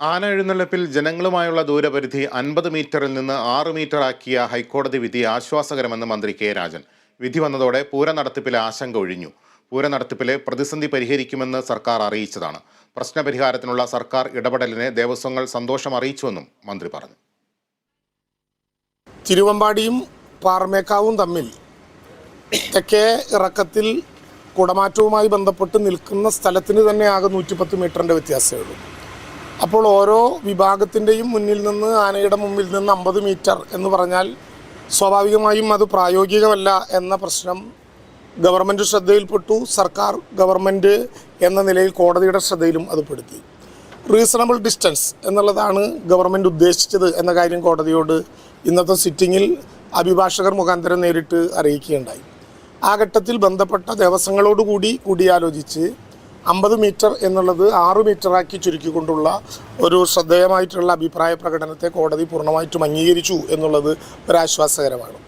ആന എഴുന്നള്ളിപ്പിൽ ജനങ്ങളുമായുള്ള ദൂരപരിധി അൻപത് മീറ്ററിൽ നിന്ന് ആറ് മീറ്റർ ആക്കിയ ഹൈക്കോടതി വിധി ആശ്വാസകരമെന്ന് മന്ത്രി കെ രാജൻ. വിധി വന്നതോടെ പൂര നടത്തിപ്പിലെ ആശങ്ക ഒഴിഞ്ഞു. പൂര നടത്തിപ്പിലെ പ്രതിസന്ധി പരിഹരിക്കുമെന്ന് സർക്കാർ അറിയിച്ചതാണ്. പ്രശ്നപരിഹാരത്തിനുള്ള സർക്കാർ ഇടപെടലിനെ ദേവസ്വങ്ങൾ സന്തോഷം അറിയിച്ചുവെന്നും മന്ത്രി പറഞ്ഞു. തിരുവമ്പാടിയും പാറമേക്കാവും തമ്മിൽ തെക്കേ ഇറക്കത്തിൽ കുടമാറ്റവുമായി ബന്ധപ്പെട്ട് നിൽക്കുന്ന സ്ഥലത്തിന് തന്നെ ആകെ നൂറ്റിപ്പത്ത് മീറ്ററിന്റെ വ്യത്യാസമേ ഉള്ളൂ. അപ്പോൾ ഓരോ വിഭാഗത്തിന്റെയും മുന്നിൽ നിന്ന് ആനയുടെ മുമ്പിൽ നിന്ന് അമ്പത് മീറ്റർ എന്ന് പറഞ്ഞാൽ സ്വാഭാവികമായും അത് പ്രായോഗികമല്ല എന്ന പ്രശ്നം ഗവൺമെന്റ് ശ്രദ്ധയിൽപ്പെട്ടു സർക്കാർ ഗവൺമെന്റ് എന്ന നിലയിൽ കോടതിയുടെ ശ്രദ്ധയിലും അത് പെടുത്തി. റീസണബിൾ ഡിസ്റ്റൻസ് എന്നുള്ളതാണ് ഗവൺമെന്റ് ഉദ്ദേശിച്ചത് എന്ന കാര്യം കോടതിയോട് ഇന്നത്തെ സിറ്റിങ്ങിൽ അഭിഭാഷകർ മുഖാന്തരം നേരിട്ട് അറിയിക്കുകയുണ്ടായി. ആ ഘട്ടത്തിൽ ബന്ധപ്പെട്ട ദേവസ്വങ്ങളോടുകൂടി കൂടിയാലോചിച്ച് അമ്പത് മീറ്റർ എന്നുള്ളത് ആറ് മീറ്ററാക്കി ചുരുക്കിക്കൊണ്ടുള്ള ഒരു ശ്രദ്ധേയമായിട്ടുള്ള അഭിപ്രായ പ്രകടനത്തെ കോടതി പൂർണമായിട്ടും അംഗീകരിച്ചു എന്നുള്ളത് ഒരാശ്വാസകരമാണ്.